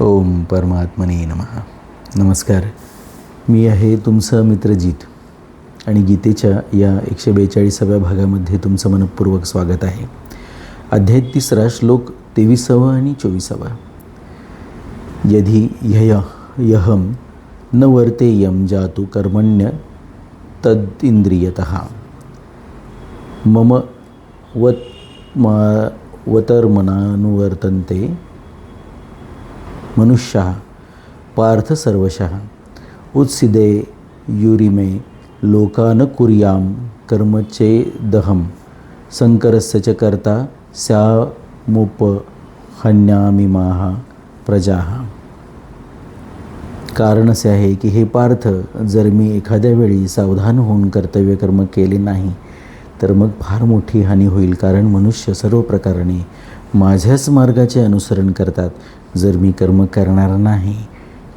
ओम परमात्मने नमः. नमस्कार. मी आहे तुमचं मित्रजीत आणि गीतेच्या या एकशे बेचाळीसाव्या भागामध्ये तुमचं मनपूर्वक स्वागत आहे. अध्याय तिसरा श्लोक तेविसावा आणि चोवीसावा. यधी ह्य यहम न वर्तेयम जातु कर्मण्य तद्इंद्रियत मम वत मा वतर्मनानुवर्तन्ते मनुष्या पार्थ सर्वशः उत्सिदे युरिमे लोकान कुर्याम कर्मचे दहम संकरस्य च कर्ता स्यामुपहन्यामिमाहा प्रजा। कारण असे आहे की हे पार्थ जर मी एखाद्या वेळी सावधान होऊन कर्तव्य कर्म केले नाही तर मग फार मोठी हानी होईल कारण मनुष्य सर्व प्रकाराने माझ्याच मार्गाचे अनुसरण करतात जर मी कर्म करणार नाही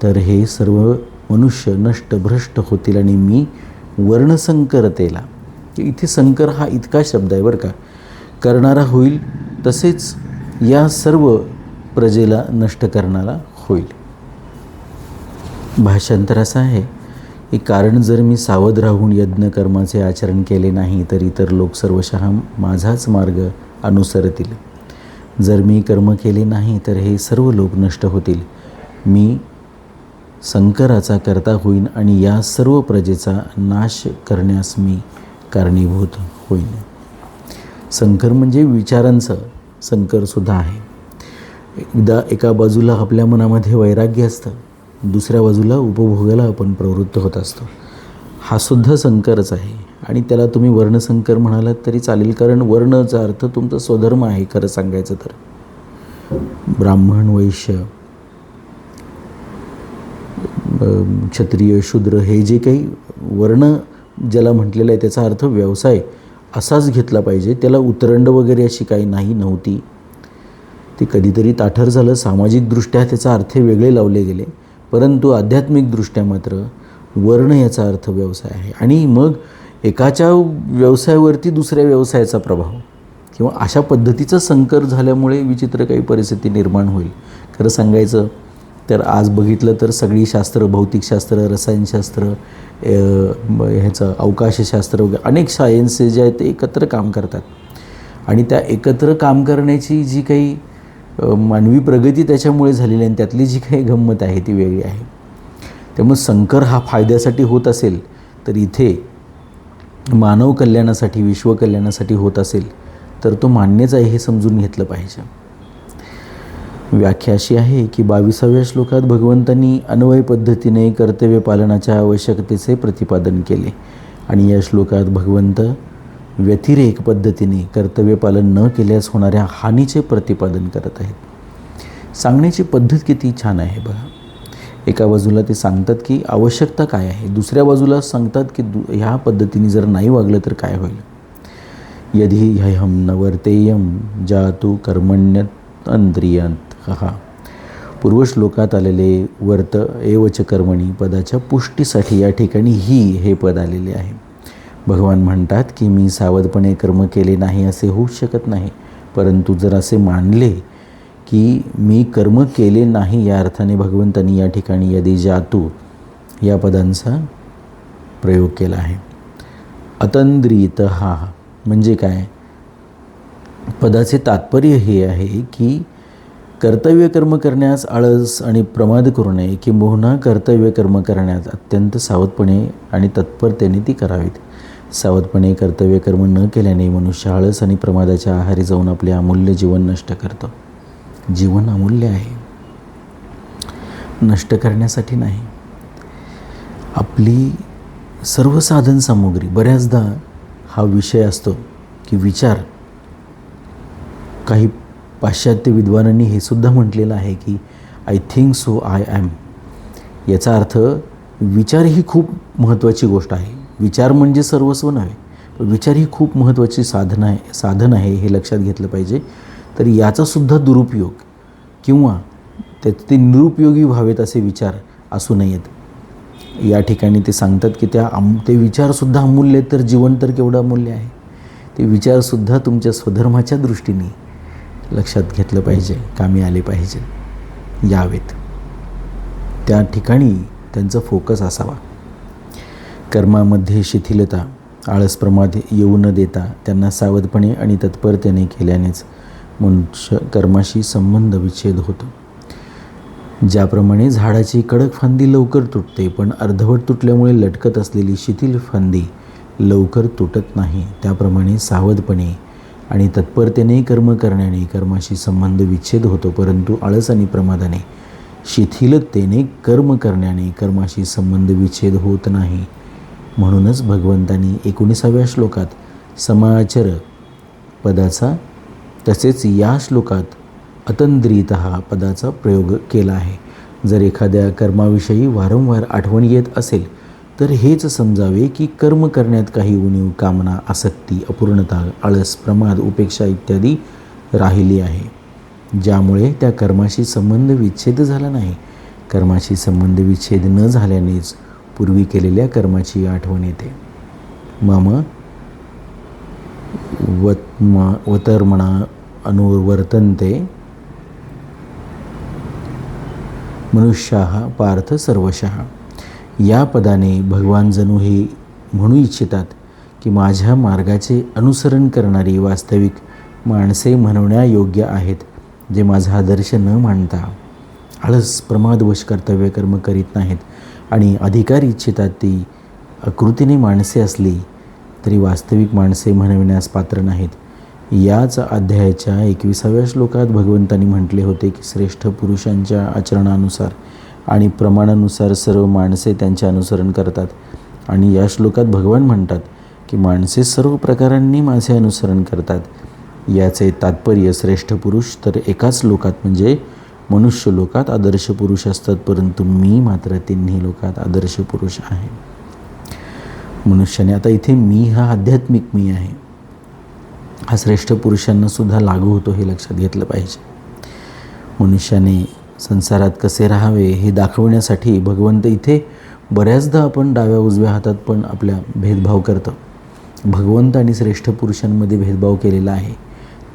तर हे सर्व मनुष्य नष्ट भ्रष्ट होतील आणि मी वर्णसंकरतेला. इथे संकर हा इतका शब्द आहे बरं का. करणारा होईल तसेच या सर्व प्रजेला नष्ट करणारा होईल. भाषांतर असं आहे की कारण जर मी सावध राहून यज्ञ कर्माचे आचरण केले नाही तर इतर लोक सर्वशः माझाच मार्ग अनुसरतील. जर मी कर्म केले नाही तर हे सर्व लोक नष्ट होतील. मी संकराचा करता होईन आणि या सर्व प्रजेचा नाश करण्यास मी कारणीभूत होईन. संकर म्हणजे विचारांचं संकरसुद्धा आहे. एकदा एका बाजूला आपल्या मनामध्ये वैराग्य असतं दुसऱ्या बाजूला उपभोगाला आपण प्रवृत्त होत असतो. हा सुद्धा संकरच आहे. आणि त्याला तुम्ही वर्णसंकर म्हणालात तरी चालेल कारण वर्णचा अर्थ तुमचा स्वधर्म आहे खरं सांगायचं तर. ब्राह्मण वैश्य क्षत्रिय शूद्र हे जे काही वर्ण ज्याला म्हटलेलं आहे त्याचा अर्थ व्यवसाय असाच घेतला पाहिजे. त्याला उतरंड वगैरे अशी काही नाही नव्हती. ते कधीतरी ताठर झालं. सामाजिकदृष्ट्या त्याचा अर्थ वेगळे लावले गेले. परंतु आध्यात्मिकदृष्ट्या मात्र वर्ण याचा अर्थ व्यवसाय आहे. आणि मग एकाच्या व्यवसायावरती दुसऱ्या व्यवसायाचा प्रभाव किंवा अशा पद्धतीचं संकर झाल्यामुळे विचित्र काही परिस्थिती निर्माण होईल. खरं सांगायचं तर आज बघितलं तर सगळी शास्त्र भौतिकशास्त्र रसायनशास्त्र ह्याचं अवकाशशास्त्र वगैरे अनेक सायन्सेस जे आहेत ते एकत्र काम करतात. आणि त्या एकत्र काम करण्याची जी काही मानवी प्रगती त्याच्यामुळे झालेली आहे आणि त्यातली जी काही गंमत आहे ती वेगळी आहे. त्यामुळे संकर हा फायद्यासाठी होत असेल तर इथे मानव कल्याणासाठी विश्वकल्याणासाठी होत असेल तर तो मान्यच आहे हे समजून घेतलं पाहिजे. व्याख्या अशी आहे की बावीसाव्या श्लोकात भगवंतांनी अन्वय पद्धतीने कर्तव्य पालनाच्या आवश्यकतेचे प्रतिपादन केले आणि या श्लोकात भगवंत व्यतिरेक पद्धतीने कर्तव्य पालन न केल्यास होणाऱ्या हानीचे प्रतिपादन करत आहेत. सांगण्याची पद्धत किती छान आहे बघा. एका बाजूला ते सांगतात की आवश्यकता काय आहे? दुसऱ्या बाजूला सांगतात की दु ह्या पद्धतीने जर नाही वागलं तर काय होईल? यधी ह्यहम नवर्तेयम जातू कर्मण्य अंद्रियंत हा पूर्वश्लोकात आलेले वर्त एवच कर्मणी पदाच्या पुष्टीसाठी या ठिकाणी ही हे पद आलेले आहे. भगवान म्हणतात की मी सावधपणे कर्म केले नाही असे होऊ शकत नाही परंतु जर असे मानले की मी कर्म केले नाही या अर्थाने भगवंतांनी या ठिकाणी यदि जातू या पदांचा प्रयोग केला आहे. अतंद्रित हा म्हणजे काय? पदाचे तात्पर्य हे आहे की कर्तव्य कर्म करण्यास आळस आणि प्रमाद करू नये किंबहुना कर्तव्य कर्म करण्यास अत्यंत सावधपणे आणि तत्परतेने ती करावीत. सावधपणे कर्तव्य कर्म न केल्याने मनुष्य आळस आणि प्रमादाच्या आहारी जाऊन आपले अमूल्य जीवन नष्ट करतो. जीवन अमूल्य आहे. नष्ट करण्यासाठी नाही. आपली सर्व साधन सामुग्री बऱ्याचदा हा विषय असतो की विचार. काही पाश्चात्य विद्वानांनी हे सुद्धा म्हटलेलं आहे की I think so I am याचा अर्थ विचार ही खूप महत्त्वाची गोष्ट आहे. विचार म्हणजे सर्वस्व नव्हे विचार ही खूप महत्त्वाची साधन आहे साधन आहे हे लक्षात घेतलं पाहिजे. तर याचासुद्धा दुरुपयोग किंवा त्या ते निरुपयोगी व्हावेत असे विचार असू नयेत. या ठिकाणी ते सांगतात की त्या अम ते विचारसुद्धा अमूल्य आहेत तर जीवन तर केवढं अमूल्य आहे. ते विचारसुद्धा तुमच्या स्वधर्माच्या दृष्टीने लक्षात घेतलं पाहिजे कामी आले पाहिजे यावेत. त्या ठिकाणी त्यांचा फोकस असावा. कर्मामध्ये शिथिलता आळस प्रमाद येऊ न देता त्यांना सावधपणे आणि तत्परतेने केल्यानेच मनुष्य कर्माशी संबंध विच्छेद होतो. ज्याप्रमाणे झाडाची कडक फांदी लवकर तुटते पण अर्धवट तुटल्यामुळे लटकत असलेली शिथिल फांदी लवकर तुटत नाही. त्याप्रमाणे सावधपणे आणि तत्परतेने कर्म करण्याने कर्माशी संबंध विच्छेद होतो परंतु आळस आणि प्रमादाने शिथिलतेने कर्म करण्याने कर्माशी संबंध विच्छेद होत नाही. म्हणूनच भगवंतांनी एकोणीसाव्या श्लोकात समाचर पदाचा तसेच या श्लोकात अतंद्रित हा पदाचा प्रयोग केला आहे. जर एखाद्या कर्माविषयी वारंवार आठवण येत असेल तर हेच समजावे की कर्म करण्यात काही उणीव कामना आसक्ती अपूर्णता आळस प्रमाद उपेक्षा इत्यादी राहिली आहे. ज्यामुळे त्या कर्माशी संबंध विच्छेद झाला नाही. कर्माशी संबंध विच्छेद न झाल्यानेच पूर्वी केलेल्या कर्माची आठवण येते. मम वत्मा वतर्मणा अनुवर्तन्ते. मनुष्याः पार्थ सर्वशः. या पदाने भगवान जणू हे म्हणू इच्छितात की माझ्या मार्गाचे अनुसरण करणारी वास्तविक माणसे म्हणण्यायोग्य आहेत जे माझा आदर्श न मानता आळस प्रमादवश कर्तव्य कर्म करीत नाहीत आणि अधिकार इच्छितात ती आकृतीने माणसे असली तरी वास्तविक माणसे म्हणविण्यास पात्र नाहीत. याच अध्यायाच्या एकविसाव्या श्लोकात भगवंतांनी म्हटले होते की श्रेष्ठ पुरुषांच्या आचरणानुसार आणि प्रमाणानुसार सर्व माणसे त्यांचे अनुसरण करतात. आणि या श्लोकात भगवान म्हणतात की माणसे सर्व प्रकारांनी माझे अनुसरण करतात. याचे तात्पर्य श्रेष्ठ पुरुष तर एकाच लोकात म्हणजे मनुष्य लोकात आदर्श पुरुष असतात परंतु मी मात्र तिन्ही लोकात आदर्श पुरुष आहे. मनुष्याने. आता इथे मी हा आध्यात्मिक मी आहे. हा श्रेष्ठ पुरुषांना सुद्धा लागू होतो हे लक्षात घेतलं पाहिजे. मनुष्याने संसारात कसे राहावे हे दाखवण्यासाठी भगवंत इथे बऱ्याचदा आपण डाव्या उजव्या हातात पण आपल्या भेदभाव करतो. भगवंत आणि श्रेष्ठ पुरुषांमध्ये भेदभाव केलेला आहे.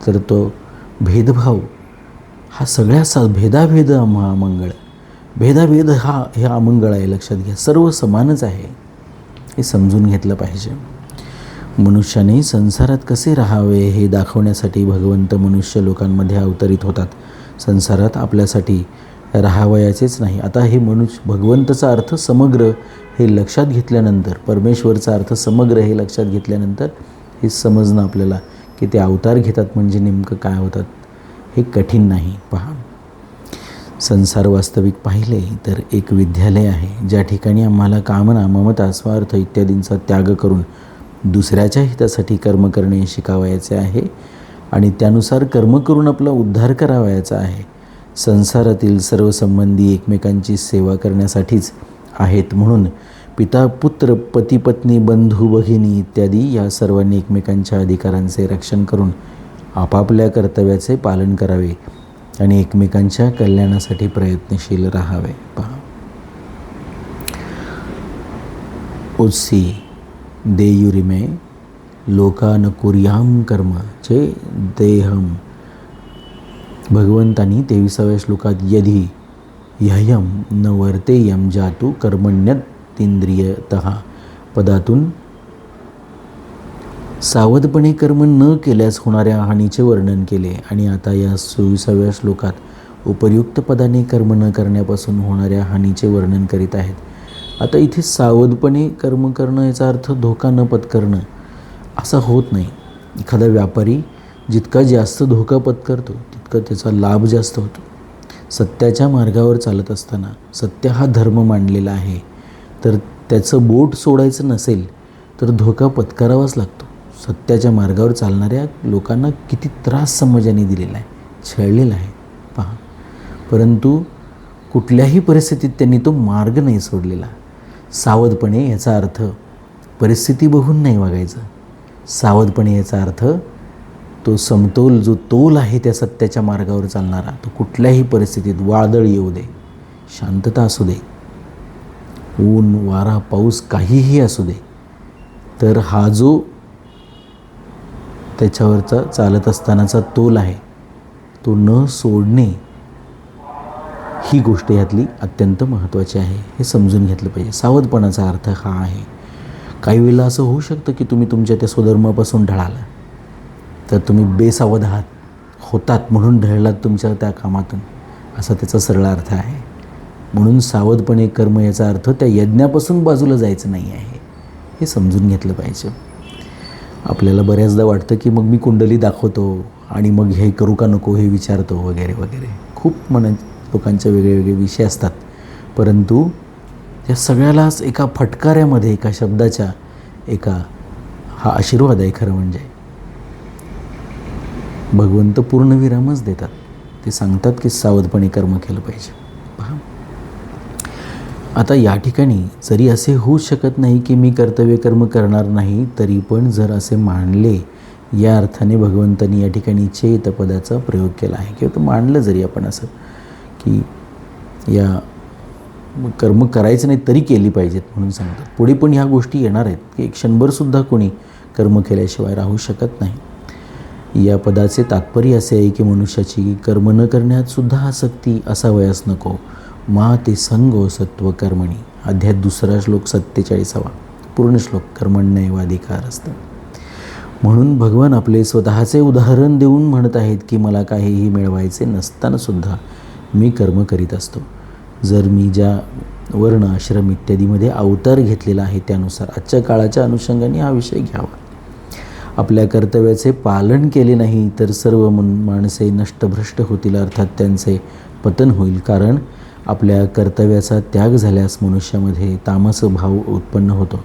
तर तो भेदभाव हा सगळ्या स भेदाभेद महामंगळ. भेदाभेद हा हे अमंगळ आहे लक्षात घ्या. सर्व समानच आहे. हे समजून घेतलं पाहिजे. मनुष्याने संसारात कसे राहावे हे दाखवण्यासाठी भगवंत मनुष्य लोकांमध्ये अवतरित होतात. संसारात आपल्यासाठी राहावयाचेच नाही. आता हे मनुष्य भगवंताचा अर्थ समग्र हे लक्षात घेतल्यानंतर परमेश्वरचा अर्थ समग्र हे लक्षात घेतल्यानंतर हे समजणं आपल्याला की ते अवतार घेतात म्हणजे नेमकं काय होतात हे कठीण नाही. पहा. संसार वास्तविक पाहिले तर एक विद्यालय आहे. ज्या ठिकाणी आम्हाला कामना ममता स्वार्थ इत्यादींचा त्याग करून दुसऱ्याच्या हितासाठी कर्म करणे शिकावायचे आहे आणि त्यानुसार कर्म करून आपला उद्धार करावयाचा आहे. संसारातील सर्व संबंधी एकमेकांची सेवा करण्यासाठीच आहेत म्हणून पिता पुत्र पती पत्नी बंधू भगिनी इत्यादी या सर्वांनी एकमेकांच्या अधिकारांचे रक्षण करून आपापल्या कर्तव्याचे पालन करावे. आणि एकमेकांच्या कल्याणासाठी प्रयत्नशील राहावे. पहा. उत्सी देयुरिमे लोकानुकुर्याम कर्म चे देहम. भगवंतांनी तेविसाव्या श्लोकात यधी ह्ययम न वर्तेयम जातू कर्मण्यतींद्रियत पदातून सावधपणे कर्म न केल्यास होणाऱ्या हानीचे वर्णन केले आणि आता या सोविसाव्या श्लोकात उपयुक्त पदाने कर्म न करण्यापासून होणाऱ्या हानीचे वर्णन करीत आहेत. आता इथे सावधपणे कर्म करणं याचा अर्थ धोका न पत्करणं असा होत नाही. एखादा व्यापारी जितका जास्त धोका पत्करतो तितका त्याचा लाभ जास्त होतो. सत्याच्या मार्गावर चालत असताना सत्य हा धर्म मांडलेला आहे. तर त्याचं बोट सोडायचं नसेल तर धोका पत्करावाच लागतो. सत्याच्या मार्गावर चालणाऱ्या लोकांना किती त्रास समाजाने दिलेला आहे छळलेला आहे. पहा. परंतु कुठल्याही परिस्थितीत त्यांनी तो मार्ग नाही सोडलेला. सावधपणे याचा अर्थ परिस्थिती बघून नाही वागायचं. सावधपणे याचा अर्थ तो समतोल जो तोल आहे त्या सत्याच्या मार्गावर चालणारा तो कुठल्याही परिस्थितीत वादळ येऊ दे शांतता असू दे ऊन वारा पाऊस काहीही असू दे तर हा जो त्याच्यावरचा चालत असतानाचा तोल आहे. तो न सोडणे ही गोष्ट यातली अत्यंत महत्त्वाची आहे. हे समजून घेतलं पाहिजे. सावधपणाचा अर्थ हा आहे. काही वेळेला असं होऊ शकतं की तुम्ही तुमच्या त्या स्वधर्मापासून ढळाला. तर तुम्ही बेसावध आहात होतात म्हणून ढळलात तुमच्या त्या कामातून. असा त्याचा सरळ अर्थ आहे. म्हणून सावधपणे कर्म याचा अर्थ त्या यज्ञापासून बाजूला जायचं नाही आहे. हे समजून घेतलं पाहिजे. आपल्याला बऱ्याचदा वाटतं की मग मी कुंडली दाखवतो आणि मग हे करू का नको हे विचारतो वगैरे वगैरे. खूप मना लोकांचे वेगळे वेगळे विषय असतात. परंतु या सगळ्यालाच एका फटकाऱ्यामध्ये एका शब्दाच्या एका हा आशीर्वाद आहे खरं म्हणजे. भगवंत पूर्णविरामच देतात. ते सांगतात की सावधपणे कर्म केलं पाहिजे. आता या ठिकाणी जरी असे होऊ शकत नाही की मी कर्तव्य कर्म करणार नाही तरी पण जर असे मानले या अर्थाने भगवंतांनी या ठिकाणी चेतपदाचा प्रयोग केला आहे. किंवा तो मांडलं जरी आपण असं की या कर्म करायचं नाही तरी केली पाहिजेत म्हणून सांगतात पुढे पण ह्या गोष्टी येणार आहेत की एक क्षणभरसुद्धा कोणी कर्म केल्याशिवाय राहू शकत नाही. या पदाचे तात्पर्य असे आहे की मनुष्याची कर्म न करण्यात सुद्धा आसक्ती असावयास नको. मा ते संगो सत्व कर्मणी. अध्याय दुसरा श्लोक सत्तेचाळीसावा. पूर्ण श्लोक कर्मण्यवाधिकार असतं. म्हणून भगवान आपले स्वतःचे उदाहरण देऊन म्हणत आहेत की मला काहीही मिळवायचे नसतानासुद्धा मी कर्म करीत असतो. जर मी ज्या वर्ण आश्रम इत्यादीमध्ये अवतार घेतलेला आहे त्यानुसार आजच्या काळाच्या अनुषंगाने हा विषय घ्यावा. आपल्या कर्तव्याचे पालन केले नाही तर सर्व मन माणसे नष्टभ्रष्ट होतील अर्थात त्यांचे पतन होईल. कारण आपल्या कर्तव्याचा त्याग झाल्यास मनुष्यामध्ये तामस भाव उत्पन्न होतो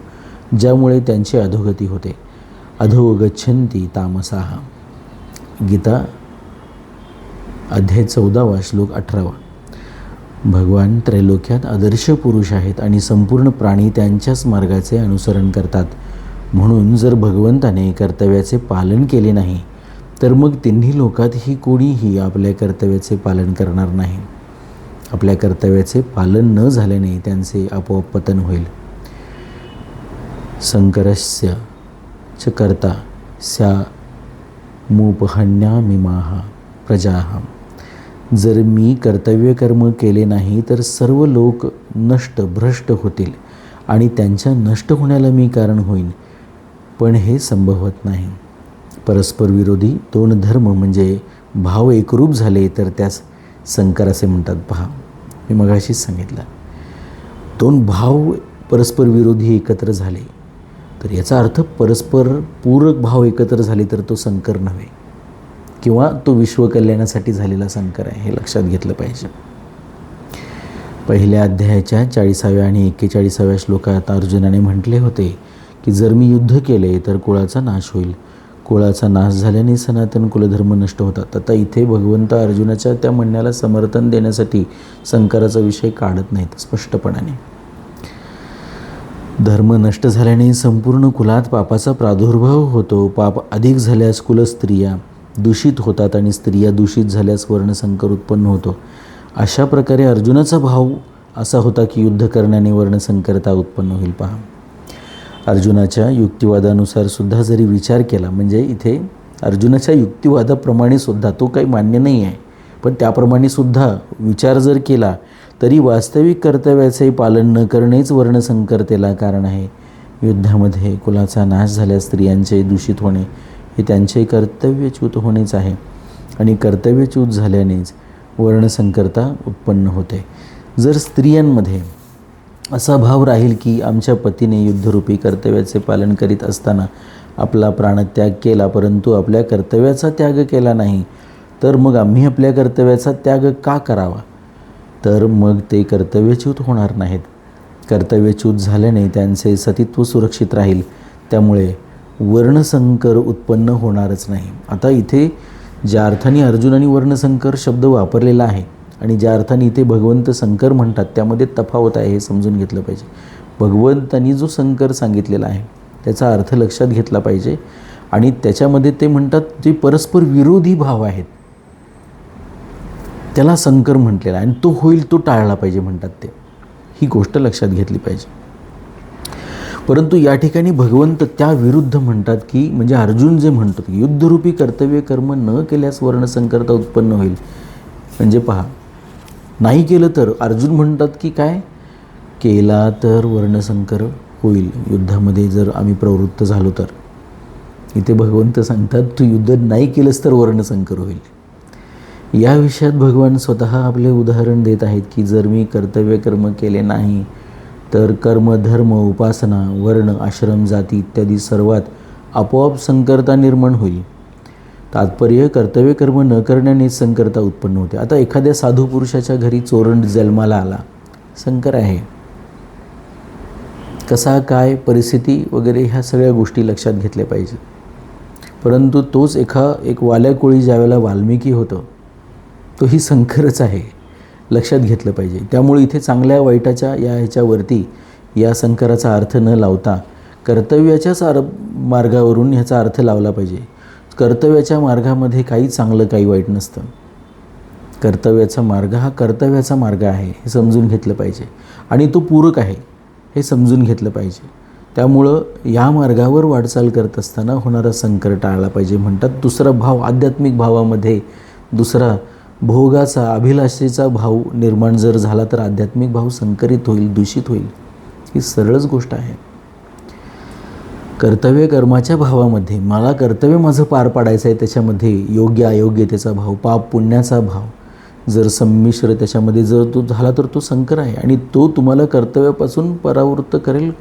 ज्यामुळे त्यांची अधोगती होते. अधोगच्छंती तामसाहा गीता अध्याय चौदावा श्लोक अठरावा। भगवान त्रैलोक्यात आदर्श पुरुष आहेत आणि संपूर्ण प्राणी त्यांच्याच मार्गाचे अनुसरण करतात. म्हणून जर भगवंताने कर्तव्याचे पालन केले नाही तर मग तिन्ही लोकातही कोणीही आपल्या कर्तव्याचे पालन करणार नाही. आपल्या कर्तव्याचे पालन न झाल्याने त्यांचे आपोआप पतन होईल. संकरस्य च कर्ता स्या मुपहन्यामिमाहा प्रजाहा जर मी कर्तव्य कर्म केले नाही तर सर्व लोक नष्ट भ्रष्ट होतील आणि त्यांच्या नष्ट होण्याला मी कारण होईन पण हे संभवत नाही. परस्पर विरोधी दोन धर्म म्हणजे भाव एकरूप झाले तर त्यास संकर असे म्हणतात पहा मी मगाशीच सांगितलं दोन भाव परस्पर विरोधी एकत्र झाले. तर याचा अर्थ परस्पर पूरक भाव एकत्र झाले तर तो संकर नव्हे किंवा तो विश्वकल्याणासाठी झालेला संकर आहे हे लक्षात घेतलं पाहिजे. पहिल्या अध्यायाच्या चाळीसाव्या आणि एक्केचाळीसाव्या श्लोकात अर्जुनाने म्हटले होते की जर मी युद्ध केले तर कुळाचा नाश होईल. कुळाचा नाश झाल्याने सनातन कुलधर्म नष्ट होतात. आता इथे भगवंत अर्जुनाच्या त्या म्हणण्याला समर्थन देण्यासाठी संकराचा विषय काढत नाहीत स्पष्टपणाने. धर्म नष्ट झाल्याने संपूर्ण कुलात पापाचा प्रादुर्भाव होतो. पाप अधिक झाल्यास कुलस्त्रिया दूषित होतात आणि स्त्रिया दूषित झाल्यास वर्णसंकर उत्पन्न होतो. अशा प्रकारे अर्जुनाचा भाव असा होता की युद्ध करण्याने वर्णसंकरता उत्पन्न होईल. पहा. अर्जुनाच्या युक्तिवादानुसार सुद्धा जरी विचार केला म्हणजे इथे अर्जुनाच्या युक्तिवादाप्रमाणे सुद्धा तो काही मान्य नाही आहे. पण त्याप्रमाणे सुद्धा विचार जर केला तरी वास्तविक कर्तव्याचे पालन न करणेच वर्णसंकरतेला कारण आहे. युद्धामध्ये कुलाचा नाश झाल्यास स्त्रियांचे दूषित होणे हे त्यांचे कर्तव्यच्युत होणेच आहे. आणि कर्तव्यच्युत झाल्यानेच वर्णसंकरता उत्पन्न होते. जर स्त्रियांमध्ये असा भाव राहील की आमच्या पतीने युद्धरूपी कर्तव्याचे पालन करीत असताना आपला प्राणत्याग केला परंतु आपल्या कर्तव्याचा त्याग केला नाही तर मग आम्ही आपल्या कर्तव्याचा त्याग का करावा? तर मग ते कर्तव्यच्युत होणार नाहीत. कर्तव्यच्युत झाल्याने त्यांचे सतीत्व सुरक्षित राहील. त्यामुळे वर्णसंकर उत्पन्न होणारच नाही. आता इथे ज्या अर्थाने अर्जुनाने वर्णसंकर शब्द वापरलेला आहे आणि ज्या अर्थाने इथे भगवंत शंकर म्हणतात त्यामध्ये तफावत आहे हे समजून घेतलं पाहिजे. भगवंतांनी जो शंकर सांगितलेला आहे त्याचा अर्थ लक्षात घेतला पाहिजे. आणि त्याच्यामध्ये ते म्हणतात जे परस्पर विरोधी भाव आहेत त्याला संकर म्हटलेला आहे. आणि तो होईल तो टाळला पाहिजे म्हणतात ते. ही गोष्ट लक्षात घेतली पाहिजे. परंतु या ठिकाणी भगवंत त्या विरुद्ध म्हणतात की म्हणजे अर्जुन जे म्हणतो की युद्धरूपी कर्तव्य कर्म न केल्यास वर्णसंकरता उत्पन्न होईल. म्हणजे पहा नाही केलं तर? अर्जुन म्हणतात की काय? केला तर वर्णसंकर होईल. युद्धामध्ये जर आम्ही प्रवृत्त झालो तर. इथे भगवंत सांगतात तू युद्ध नाही केलंस तर वर्णसंकर होईल. या विषयात भगवान स्वतः आपले उदाहरण देत आहेत की जर मी कर्तव्य कर्म केले नाही तर कर्म धर्म उपासना वर्ण आश्रम जाती इत्यादी सर्वात आपोआप संकरता निर्माण होईल. तात्पर्य कर्तव्य कर्म न करण्याने संकरता उत्पन्न होते. आता एखाद्या साधू पुरुषाच्या घरी चोरण जन्माला आला. संकर आहे. कसा काय परिस्थिती वगैरे ह्या सगळ्या गोष्टी लक्षात घेतल्या पाहिजे. परंतु तोच एका एक वाल्या कोळी ज्यावेळेला वाल्मिकी होतं तो ही संकरच आहे लक्षात घेतलं पाहिजे. त्यामुळे इथे चांगल्या वाईटाच्या या ह्याच्यावरती या संकराचा अर्थ न लावता कर्तव्याच्याच आर मार्गावरून ह्याचा अर्थ लावला पाहिजे. कर्तव्याच्या मार्गामध्ये काही चांगलं काही वाईट नसतं. कर्तव्याचा मार्ग हा कर्तव्याचा मार्ग आहे हे समजून घेतलं पाहिजे. आणि तो पूरक आहे हे समजून घेतलं पाहिजे. त्यामुळं या मार्गावर वाटचाल करत असताना होणारा संकर टाळला पाहिजे. म्हणतात दुसरा भाव आध्यात्मिक भावामध्ये दुसरा भोगाचा अभिलाषेचा भाव निर्माण जर झाला तर आध्यात्मिक भाव संकरित होईल दूषित होईल. ही सरळच गोष्ट आहे. कर्तव्य कर्माच्या भावामध्ये मला कर्तव्य माझं पार पाडायचं आहे त्याच्यामध्ये योग्य अयोग्यतेचा भाव पाप पुण्याचा भाव. जर संमिश्र त्याच्यामध्ये जर तो झाला तर तो संकर आहे आणि तो तुम्हाला कर्तव्यापासून परावृत्त करेल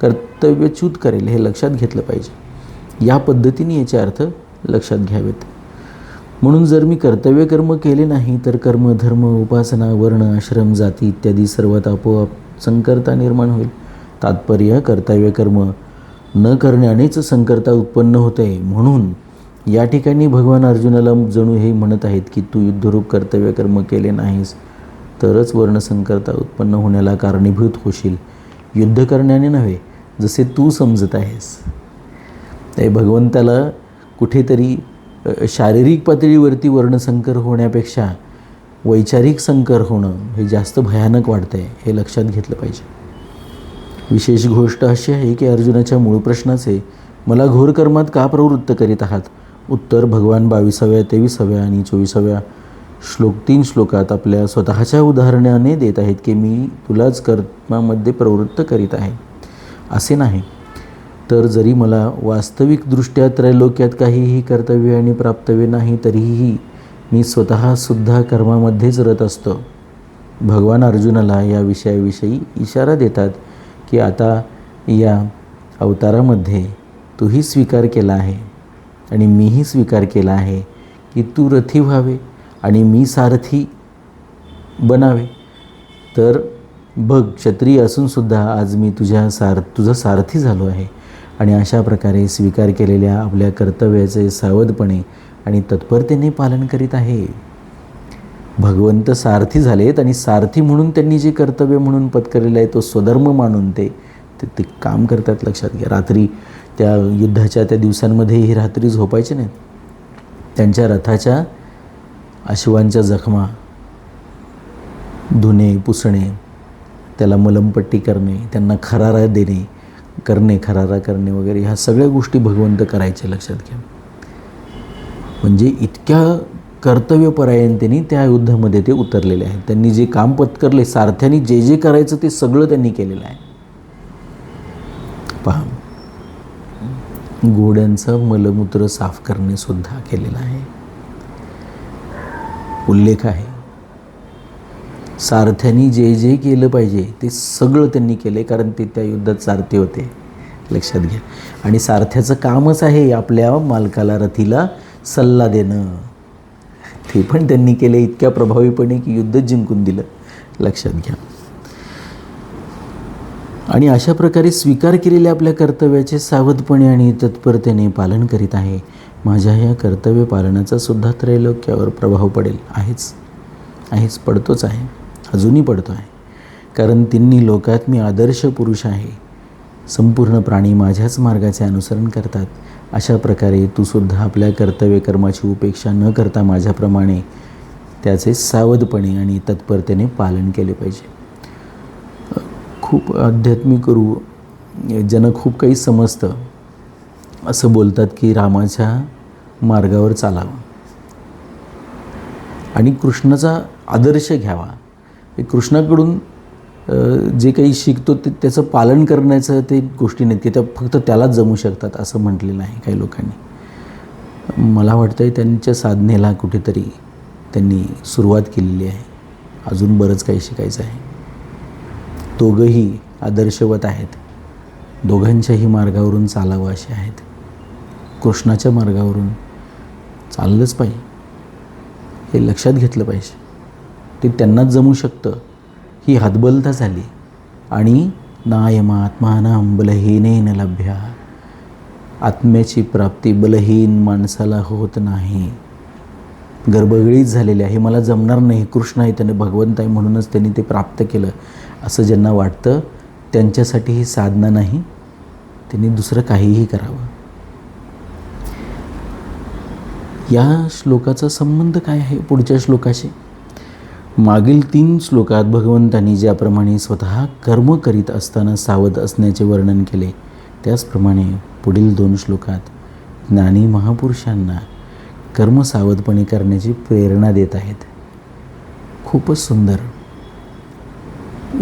कर्तव्यच्युत करेल हे लक्षात घेतलं पाहिजे. या पद्धतीने याचे अर्थ लक्षात घ्यावेत. म्हणून जर मी कर्तव्य कर्म केले नाही तर कर्म धर्म उपासना वर्ण आश्रम जाती इत्यादी सर्वात आपोआप संकरता निर्माण होईल. तात्पर्य कर्तव्य कर्म न करण्यानेच संकरता उत्पन्न होते. म्हणून या ठिकाणी भगवान अर्जुनाला जणू हे म्हणत आहेत की तू युद्धरूप कर्तव्य कर्म केले नाहीस तरच वर्णसंकरता उत्पन्न होण्याला कारणीभूत होशील. युद्ध करण्याने नव्हे जसे तू समजत आहेस. ते भगवंताला कुठेतरी शारीरिक पातळीवरती वर्णसंकर होण्यापेक्षा वैचारिक संकर होणं हे जास्त भयानक वाटतं आहे हे लक्षात घेतलं पाहिजे. विशेष गोष्ट अशी आहे की अर्जुनाच्या मूळ प्रश्नाचे मला घोर कर्मात का प्रवृत्त करीत आहात? उत्तर भगवान बावीसाव्या तेविसाव्या आणि चोवीसाव्या. श्लोक तीन श्लोकात आपल्या स्वतःच्या उदाहरणाने देत आहेत की मी तुलाच कर्मामध्ये प्रवृत्त करीत आहे. असे नाही. तर जरी मला वास्तविकदृष्ट्या त्रैलोक्यात काहीही कर्तव्य आणि प्राप्तव्य नाही तरीही मी स्वतःसुद्धा कर्मामध्येच रत असतो. भगवान अर्जुनाला या विषयाविषयी इशारा देतात की आता या अवतारामध्ये तूही स्वीकार केला आहे आणि मीही स्वीकार केला आहे की तू रथी व्हावे आणि मी सारथी बनावे. तर बघ क्षत्रिय असूनसुद्धा आज मी तुझ्या सार तुझा सारथी झालो आहे आणि अशा प्रकारे स्वीकार केलेल्या आपल्या कर्तव्याचे सावधपणे आणि तत्परतेने पालन करीत आहे. भगवंत सारथी झालेत आणि सारथी म्हणून त्यांनी जे कर्तव्य म्हणून पत्करलेलं आहे तो स्वधर्म मानून ते ते ते काम करतात लक्षात घ्या. रात्री त्या युद्धाच्या त्या दिवसांमध्ये ही रात्री झोपायचे नाहीत. त्यांच्या रथाच्या अश्वांच्या जखमा धुणे पुसणे त्याला मलमपट्टी करणे त्यांना खरारा देणे करणे खरारा करणे वगैरे ह्या सगळ्या गोष्टी भगवंत करायचे लक्षात घ्या. म्हणजे इतक्या कर्तव्यपरायणतेने त्या युद्धामध्ये ते उतरलेले आहेत. त्यांनी जे काम पत्करले सारथ्यांनी जे जे करायचं ते सगळं त्यांनी केलेलं आहे. पहा. घोड्यांचं मलमूत्र साफ करणे सुद्धा केलेलं आहे. उल्लेख आहे. सारथ्यांनी जे जे केलं पाहिजे ते सगळं त्यांनी केलं कारण ते त्या युद्धात सारथी होते. लक्षात घ्या. आणि सारथ्याचं कामच आहे आपल्या मालकाला रथीला सल्ला देणं. ते पण त्यांनी केले इतक्या प्रभावीपणे की युद्ध जिंकून दिलं. लक्षात घ्या. आणि अशा प्रकारे स्वीकार केलेल्या आपल्या कर्तव्याचे सावधपणे आणि तत्परतेने पालन करीत आहे. माझ्या या कर्तव्य पालनाचा सुद्धा त्रैलोक्यावर प्रभाव पडेल. आहेच. आहेच. पडतोच आहे. अजूनही पडतो आहे. कारण तिन्ही लोकात मी आदर्श पुरुष आहे. संपूर्ण प्राणी माझ्याच मार्गाचे अनुसरण करतात. अशा प्रकारे तू सुद्धा आपल्या कर्तव्य कर्माची उपेक्षा न करता माझ्याप्रमाणे त्याचे सावधपणे आणि तत्परतेने पालन केले पाहिजे. खूप आध्यात्मिक रू ज्यांना खूप काही समजतं असं बोलतात की रामाच्या मार्गावर चालावं. आणि कृष्णाचा आदर्श घ्यावा. हे कृष्णाकडून जे काही शिकतो ते त्याचं पालन करण्याचं ते गोष्टी नाहीत की त्या फक्त त्यालाच जमू शकतात असं म्हटलेलं आहे काही लोकांनी. मला वाटतं आहे त्यांच्या साधनेला कुठेतरी त्यांनी सुरुवात केलेली आहे. अजून बरंच काही शिकायचं आहे. दोघंही आदर्शवत आहेत. दोघांच्याही मार्गावरून चालावं असे आहेत. कृष्णाच्या मार्गावरून चाललंच पाहिजे. हे लक्षात घेतलं पाहिजे. ते त्यांनाच जमू शकतं. ही हतबलता झाली. आणि नायमात्मानां बलहीनेन लभ्या. आत्म्याची प्राप्ती बलहीन माणसाला होत नाही. गर्भगळीच झालेली आहे. मला जमणार नाही. कृष्ण आहे त्याने भगवंत आहे म्हणूनच त्यांनी ते प्राप्त केलं. असं ज्यांना वाटतं त्यांच्यासाठी ही साधना नाही. त्यांनी दुसरं काहीही करावं. या श्लोकाचा संबंध काय आहे पुढच्या श्लोकाशी? मागील तीन श्लोकात भगवंतांनी ज्याप्रमाणे स्वतः कर्म करीत असताना सावध असण्याचे वर्णन केले त्याचप्रमाणे पुढील दोन श्लोकात ज्ञानी महापुरुषांना कर्म सावधपणे करण्याची प्रेरणा देत आहेत. खूपच सुंदर.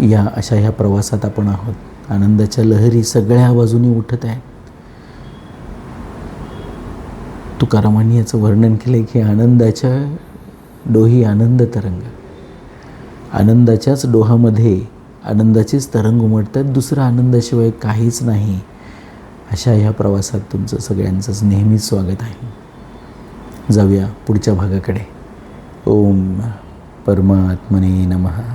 या अशा ह्या प्रवासात आपण आहोत. आनंदाच्या लहरी सगळ्या बाजूनी उठत आहेत. तुकारामांनी याचं वर्णन केलं की आनंदाच्या डोही आनंद तरंग. आनंदाच्याच डोहामध्ये आनंदाचेच तरंग उमटतात दुसरं आनंदाशिवाय काहीच नाही. अशा ह्या प्रवासात तुमचं सगळ्यांचंच नेहमीच स्वागत आहे. जाऊया पुढच्या भागाकडे. ओम परमात्मने नमः.